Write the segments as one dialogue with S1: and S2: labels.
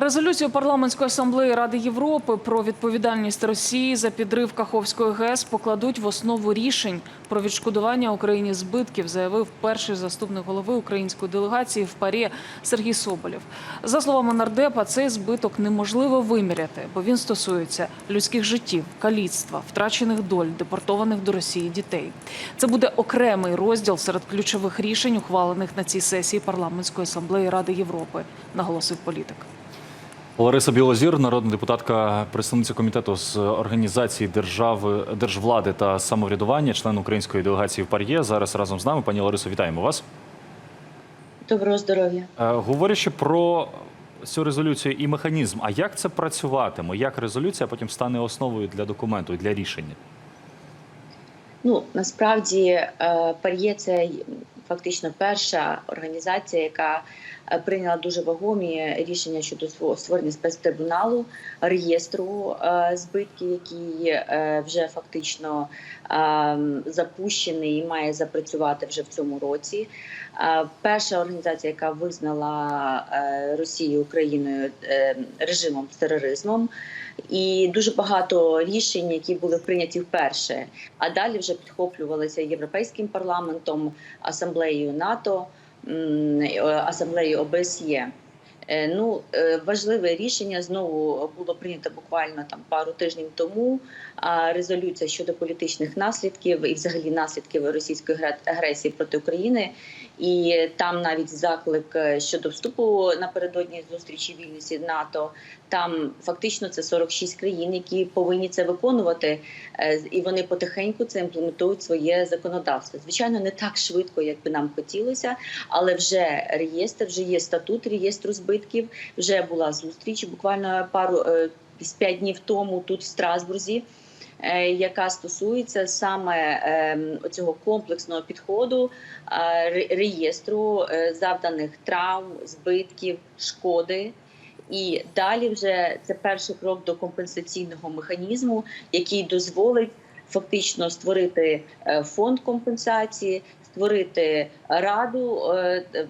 S1: Резолюцію парламентської асамблеї Ради Європи про відповідальність Росії за підрив Каховської ГЕС покладуть в основу рішень про відшкодування Україні збитків, заявив перший заступник голови української делегації в парі Сергій Соболєв. За словами нардепа, цей збиток неможливо виміряти, бо він стосується людських життів, каліцтва, втрачених доль, депортованих до Росії дітей. Це буде окремий розділ серед ключових рішень, ухвалених на цій сесії парламентської асамблеї Ради Європи, наголосив політик.
S2: Лариса Білозір, народна депутатка, представниця комітету з організації держави, держвлади та самоврядування, член української делегації в ПАРЄ. Зараз разом з нами. Пані Ларисо, вітаємо вас.
S3: Доброго здоров'я.
S2: Е, Говорячи про цю резолюцію і механізм, а як це працюватиме? Як резолюція потім стане основою для документу і для рішення?
S3: Ну насправді е, Пар'є це фактично перша організація, яка е, прийняла дуже вагомі рішення щодо створення спецтрибуналу реєстру е, збитків, який е, вже фактично е, запущений і має запрацювати вже в цьому році. Е, Перша організація, яка визнала е, Росію Україною е, режимом з тероризмом. І дуже багато рішень, які були прийняті вперше, а далі вже підхоплювалися європейським парламентом, асамблеєю НАТО, асамблеєю ОБСЄ. Ну, важливе рішення знову було прийнято буквально там пару тижнів тому. Резолюція щодо політичних наслідків і взагалі наслідків російської гре- агресії проти України. І там навіть заклик е, щодо вступу напередодні зустрічі в Вільнюсі НАТО. Там фактично це 46 країн, які повинні це виконувати, е, і вони потихеньку це імплементують своє законодавство. Звичайно, не так швидко, як би нам хотілося, але вже реєстр, вже є статут реєстру збитків. Вже була зустріч буквально пару е, з п'ять днів тому тут в Страсбурзі. Е, Яка стосується саме е, цього комплексного підходу е, реєстру е, завданих травм, збитків, шкоди, і далі вже це перший крок до компенсаційного механізму, який дозволить фактично створити фонд компенсації, створити раду,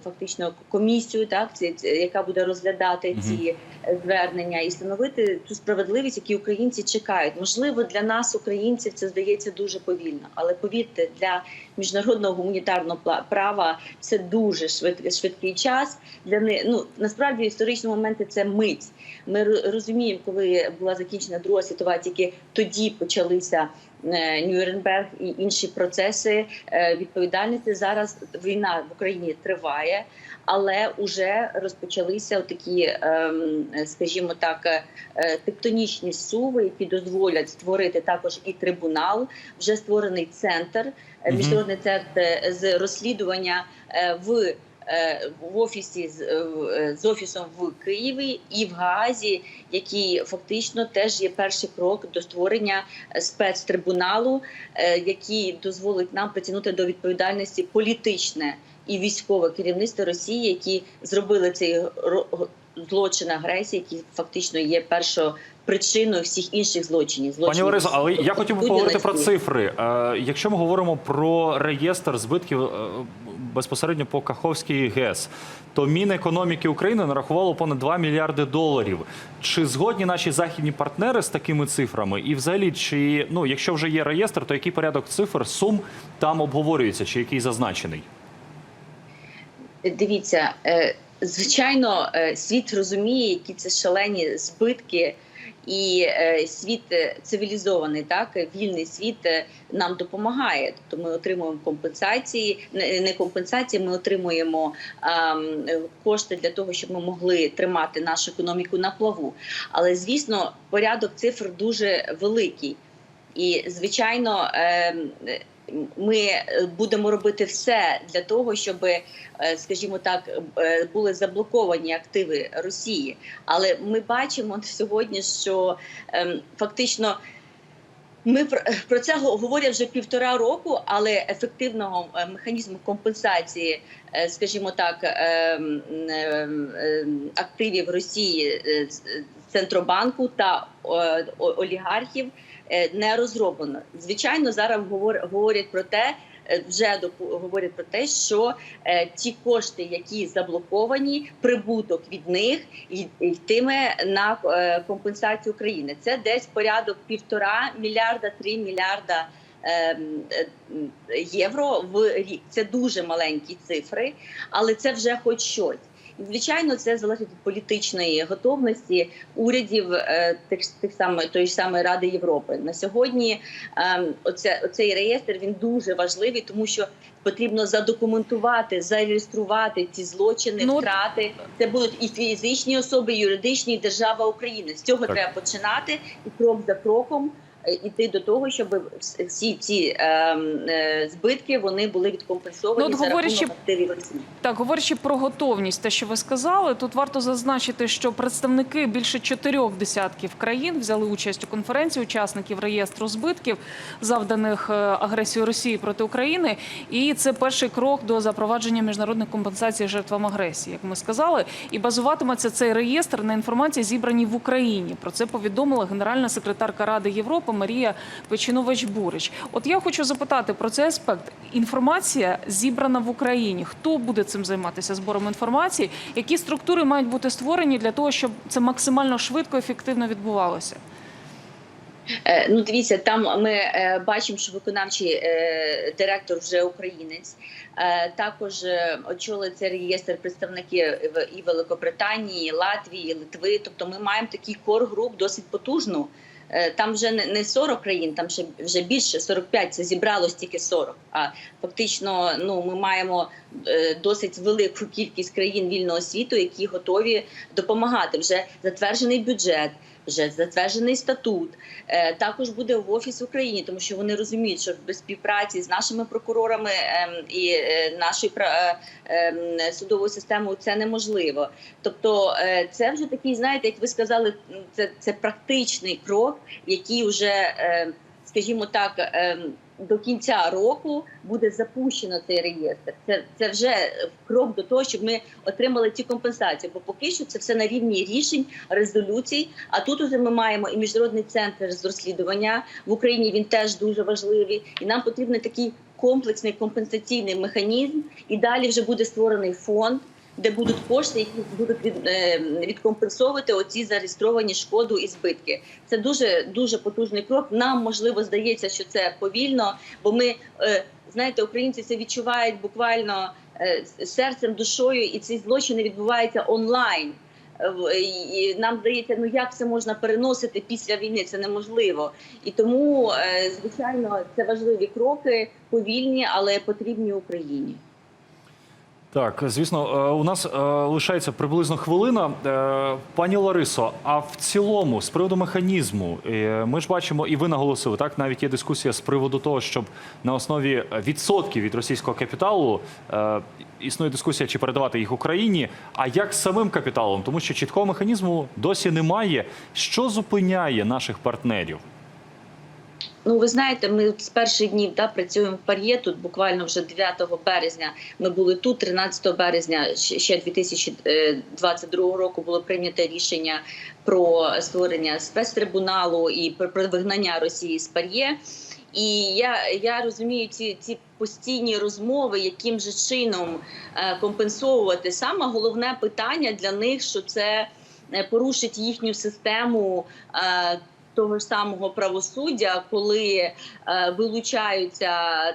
S3: фактично комісію, так яка буде розглядати ці звернення і встановити ту справедливість, яку українці чекають. Можливо, для нас, українців, це здається дуже повільно, але повірте, для міжнародного гуманітарного права це дуже швид, швидкий час. Для не ну насправді історичні моменти це мить. Ми розуміємо, коли була закінчена Друга світова, тільки тоді почалися е, Нюрнберг і інші процеси е, відповідальності. Зараз війна в Україні триває, але вже розпочалися такі, ем, скажімо так, е, е, тектонічні суви, які дозволять створити також і трибунал. Вже створений центр, е, міжнародний центр е, з розслідування е, в е, в офісі з, е, е, офісом в Києві і в Гаазі, який фактично теж є перший крок до створення е, спецтрибуналу, е, який дозволить нам притягнути до відповідальності політичне і військове керівництво Росії, які зробили цей злочин агресії, який фактично є першою причиною всіх інших злочинів.
S2: Пані
S3: злочинів
S2: Ларисо, але я хотів би поговорити про цифри. Е, Якщо ми говоримо про реєстр збитків е, безпосередньо по Каховській ГЕС, то Мінекономіки України нарахувало понад 2 мільярди доларів. Чи згодні наші західні партнери з такими цифрами? І взагалі, чи ну, якщо вже є реєстр, то який порядок цифр сум там обговорюється, чи який зазначений?
S3: Дивіться, е, звичайно, е, світ розуміє, які це шалені збитки, і е, світ е, цивілізований, так вільний світ нам допомагає. Тобто ми отримуємо компенсації, не компенсації, ми отримуємо ем, кошти для того, щоб ми могли тримати нашу економіку на плаву. Але звісно, порядок цифр дуже великий. І звичайно, ем, ми е, будемо робити все для того, щоб, е, скажімо так, е, були заблоковані активи Росії. Але ми бачимо сьогодні, що ем, фактично. Ми про, це го- говорять вже півтора року, але ефективного механізму компенсації, скажімо так, ем, ем, активів Росії центробанку та олігархів е, не розроблено. Звичайно, зараз говор- говорять про те, е, вже говорять про те, що е, ті кошти, які заблоковані, прибуток від них йтиме на компенсацію України. Це десь порядок півтора мільярда, три мільярда. Євро в рік це дуже маленькі цифри, але це вже хоч щось. Звичайно, це залежить від політичної готовності урядів е, тих тих саме тої ж самої Ради Європи. На сьогодні ем, оце, оцей реєстр він дуже важливий, тому що потрібно задокументувати, зареєструвати ці злочини,
S1: Ну,
S3: втрати. Це будуть і фізичні особи, і юридичні, і держава України. З цього
S2: Так.
S3: треба починати і крок за кроком. Е, Іти до того, щоб всі ці ем, е, збитки вони були відкомпенсовані
S1: Ну, от
S3: за
S1: говорячи-
S3: рахунок активів Росії.
S1: Так, говорячи про готовність, те, що ви сказали, тут варто зазначити, що представники більше чотирьох десятків країн взяли участь у конференції учасників реєстру збитків, завданих е, агресією Росії проти України. І це перший крок до запровадження міжнародних компенсацій жертвам агресії, як ми сказали. І базуватиметься цей реєстр на інформації, зібраній в Україні. Про це повідомила генеральна секретарка Ради Європи Марія Печинович-Бурич. От я хочу запитати про цей аспект. Інформація зібрана в Україні. Хто буде цим займатися збором інформації? Які структури мають бути створені для того, щоб це максимально швидко і ефективно відбувалося?
S3: Е, Ну, дивіться, там ми е, бачимо, що виконавчий е, директор вже українець. Також очолили цей реєстр представники і Великобританії, і Латвії, і Литви. Тобто, ми маємо такий кор груп досить потужну. Е, Там вже не не 40 країн, там ще вже більше 45, Це зібралось тільки 40. А фактично, ну ми маємо е, досить велику кількість країн вільного світу, які готові допомагати. Вже затверджений бюджет, вже затверджений статут. Е, Також буде в офіс в Україні, тому що вони розуміють, що без співпраці з нашими прокурорами ем, і е, нашою е, ем, судовою системою це неможливо. Тобто, це вже такий, знаєте, як ви сказали, це, це практичний крок, який вже, скажімо так, ем, до кінця року буде запущено цей реєстр. Це, це вже крок до того, щоб ми отримали ці компенсації. Бо поки що це все на рівні рішень, резолюцій. А тут уже ми маємо і міжнародний центр з розслідування в Україні. Він теж дуже важливий, і нам потрібен такий комплексний компенсаційний механізм. І далі вже буде створений фонд. Де будуть кошти, які будуть від, е, відкомпенсовувати оці зареєстровані шкоду і збитки. Це дуже дуже потужний крок. Нам можливо здається, що це повільно, бо ми е, знаєте, українці це відчувають буквально е, серцем, душою, і ці злочини відбуваються онлайн. І нам здається, ну як це можна переносити після війни? Це неможливо. І тому, звичайно, це важливі кроки, повільні, але потрібні Україні.
S2: Так, звісно, е, у нас е, лишається приблизно хвилина. Е, Пані Ларисо, а в цілому, з приводу механізму, ми ж бачимо, і ви наголосили, так навіть є дискусія з приводу того, щоб на основі відсотків від російського капіталу існує дискусія, чи передавати їх Україні. А як самим капіталом, тому що чіткого механізму досі немає. Що зупиняє наших партнерів?
S3: Ну, ви знаєте, ми з перших днів да, працюємо в пар'є. Тут буквально вже 9 березня ми були тут. 13 березня ще ще 2022 року було прийнято рішення про створення спецтрибуналу і про, про вигнання Росії з пар'є. І я, я розумію ці, ці постійні розмови, яким же чином е, компенсовувати. Саме головне питання для них, що це е, порушить їхню систему. Того ж самого правосуддя, коли е, вилучаються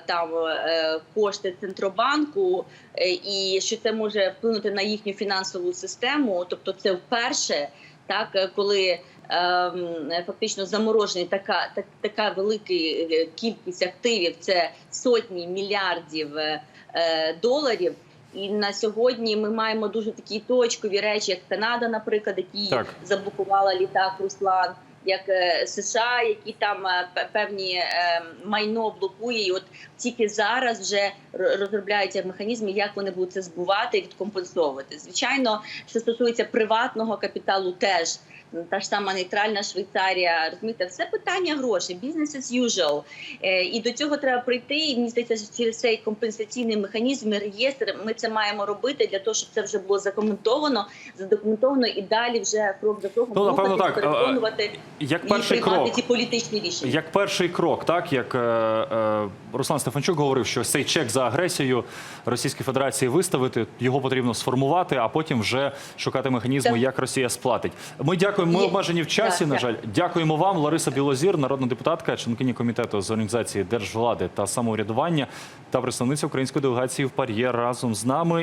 S3: там е, кошти центробанку, е, і що це може вплинути на їхню фінансову систему. Тобто, це вперше, так коли ем, фактично заморожені така, так, така велика кількість активів, це сотні мільярдів е, доларів. І на сьогодні ми маємо дуже такі точкові речі, як Канада, наприклад, які заблокувала літак Руслан, як е, США, які там е, певні е, майно блокує. І от тільки зараз вже розробляються механізми, як вони будуть це збувати і відкомпенсовувати. Звичайно, що стосується приватного капіталу, теж та ж сама нейтральна Швейцарія, розумієте, все питання грошей, бізнес as usual. Е, І до цього треба прийти. І мені здається, що через цей компенсаційний механізм і реєстр ми це маємо робити для того, щоб це вже було закоментовано, задокументовано і далі вже крок за кроком
S2: Ну, напевно, так.
S3: Переконувати
S2: як
S3: і
S2: перший
S3: приймати
S2: крок.
S3: ці політичні рішення.
S2: Як перший крок, так як е, е, Руслан Стефанчук говорив, що цей чек за агресію Російської Федерації виставити, його потрібно сформувати, а потім вже шукати механізми, як Росія сплатить. Ми дякуємо. Ми обмежені в часі. На жаль, дякуємо вам, Лариса Білозір, народна депутатка, членкині комітету з організації держвлади та самоврядування та представниця української делегації в Пар'є разом з нами.